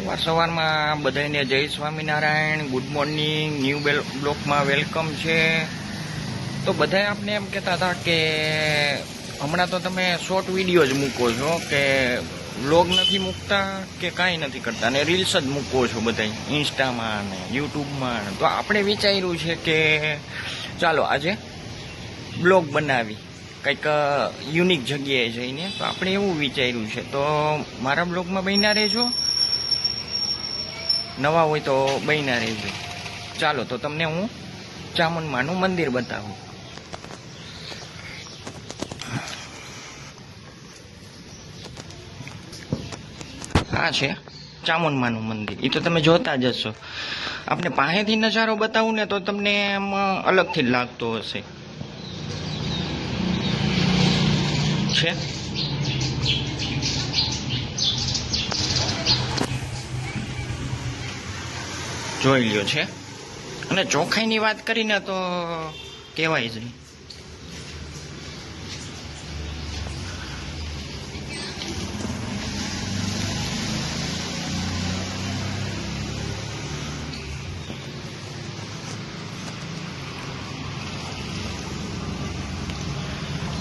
સવાર સવારમાં બધાને જય Swaminarayan good morning new bell બ્લોકમાં વેલકમ છે. તો બધા આપણે એમ કહેતા હતા કે હમણાં તો તમે શોર્ટ વીડિયો જ મૂકો છો, કે વ્લોગ નથી મૂકતા કે કાંઈ નથી કરતા, અને રીલ્સ જ મૂકો છો બધા ઇન્સ્ટામાં ને યુટ્યુબમાં તો આપણે વિચાર્યું છે કે ચાલો આજે બ્લોગ બનાવી, કંઈક યુનિક જગ્યાએ જઈને. તો આપણે એવું વિચાર્યું છે, તો મારા બ્લોગમાં બન્યા રહેજો. નવા હોય તો બન્યા રહેજો. ચાલો, તો તમને હું ચામુંડમાનું મંદિર બતાવું. આ છે ચામુંડમાનું મંદિર. એ તો તમે જોતા જ હશો. આપણે પાસેથી નજારો બતાવું ને તો તમને એમ અલગથી જ લાગતો હશે. છે? જોઈ લ્યો છે. અને ચોખાઈની વાત કરીને તો કહેવાય જ નહીં.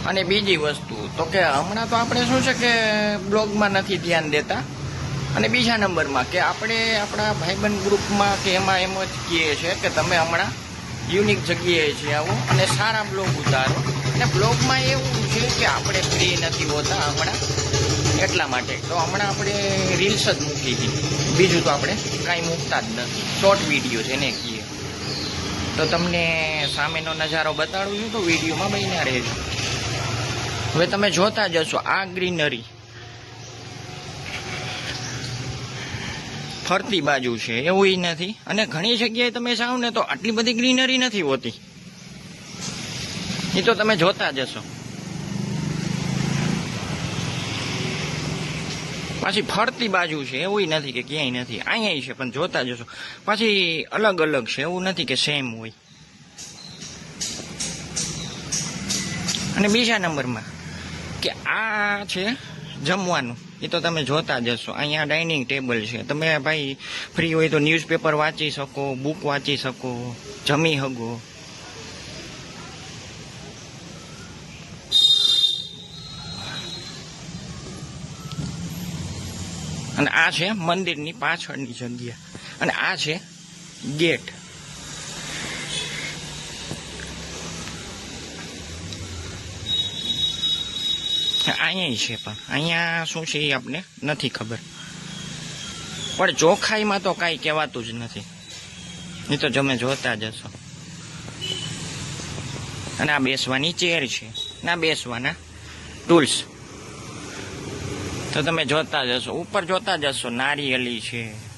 અને બીજી વસ્તુ, તો કે હમણાં તો આપણે શું છે કે બ્લોગમાં નથી ધ્યાન દેતા. અને બીજા નંબરમાં કે આપણે આપણા ભાઈબંધ ગ્રુપમાં કે એમાં એમ જ કહીએ છીએ કે તમે હમણાં યુનિક જગ્યાએ છે આવો અને સારા બ્લોગ ઉતારો. અને બ્લોગમાં એવું છે કે આપણે ફ્રી નથી હોતા હમણાં એટલા માટે. તો હમણાં આપણે રીલ્સ જ મૂકી હતી. બીજું તો આપણે કાંઈ મૂકતા જ નથી. શોર્ટ વીડિયો છે એને કહીએ. તો તમને સામેનો નજારો બતાડું છું તો વિડીયોમાં બન્યા રહેજો. હવે તમે જોતા જશો આ ગ્રીનરી ફરતી બાજુ છે, એવું નથી. અને ઘણી જગ્યાએ તમે જાઓ ને તો આટલી બધી ગ્રીનરી નથી હોતી. એ તો તમે જોતા જશો પાછી ફરતી બાજુ છે, એવું નથી કે ક્યાંય નથી. અહીંયા છે, પણ જોતા જશો પાછી અલગ અલગ છે, એવું નથી કે સેમ હોય. અને બીજા નંબરમાં કે આ છે જમવાનું. એ તો તમે જોતા જશો અહીંયા ડાઇનિંગ ટેબલ છે. તમે ભાઈ ફ્રી હોય તો ન્યૂઝપેપર વાંચી શકો બુક વાંચી શકો, જમી શકો. અને આ છે મંદિરની પાછળની જગ્યા. અને આ છે ગેટ અહીંયા છે પણ. અહીંયા શું છે એ આપણે નથી ખબર. પણ ચોખાઈમાં તો કાંઈ કહેવાતું જ નથી. એ તો તમે જોતા જ હશો. અને આ બેસવાની ચેર છે. ના, બેસવાના. ટૂલ્સ. તો તમે જોતા જ હશો. ઉપર જોતા જ હશો. નારિયેલી છે.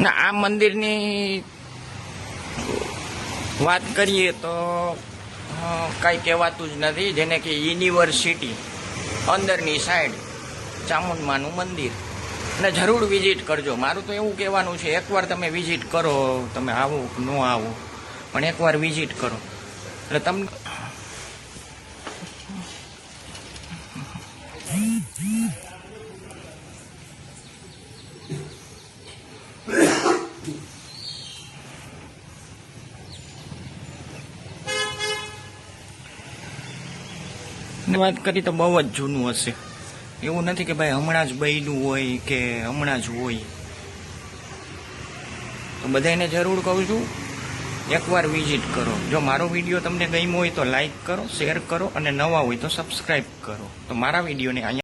ના, આ મંદિરની વાત કરીએ તો કંઈ કહેવાતું જ નથી, જેને કે યુનિવર્સિટી, અંદરની સાઈડ, ચામુંડમાનું મંદિર. અને જરૂર વિઝિટ કરજો. મારું તો એવું કહેવાનું છે, એકવાર તમે વિઝિટ કરો, તમે આવો ન આવો, પણ એકવાર વિઝિટ કરો. એટલે તમને વાત કરી તો બહુ જ જૂનું હશે. એવું નથી કે ભાઈ હમણાં જ બન્યું હોય કે હમણાં જ હોય. તો બધાને જરૂર કહું છું, એકવાર વિઝિટ કરો. જો મારો વીડિયો તમને ગમ્યો હોય તો લાઈક કરો શેર કરો અને નવા હોય તો સબસ્ક્રાઈબ કરો. તો મારા વિડીયોને અહીંયા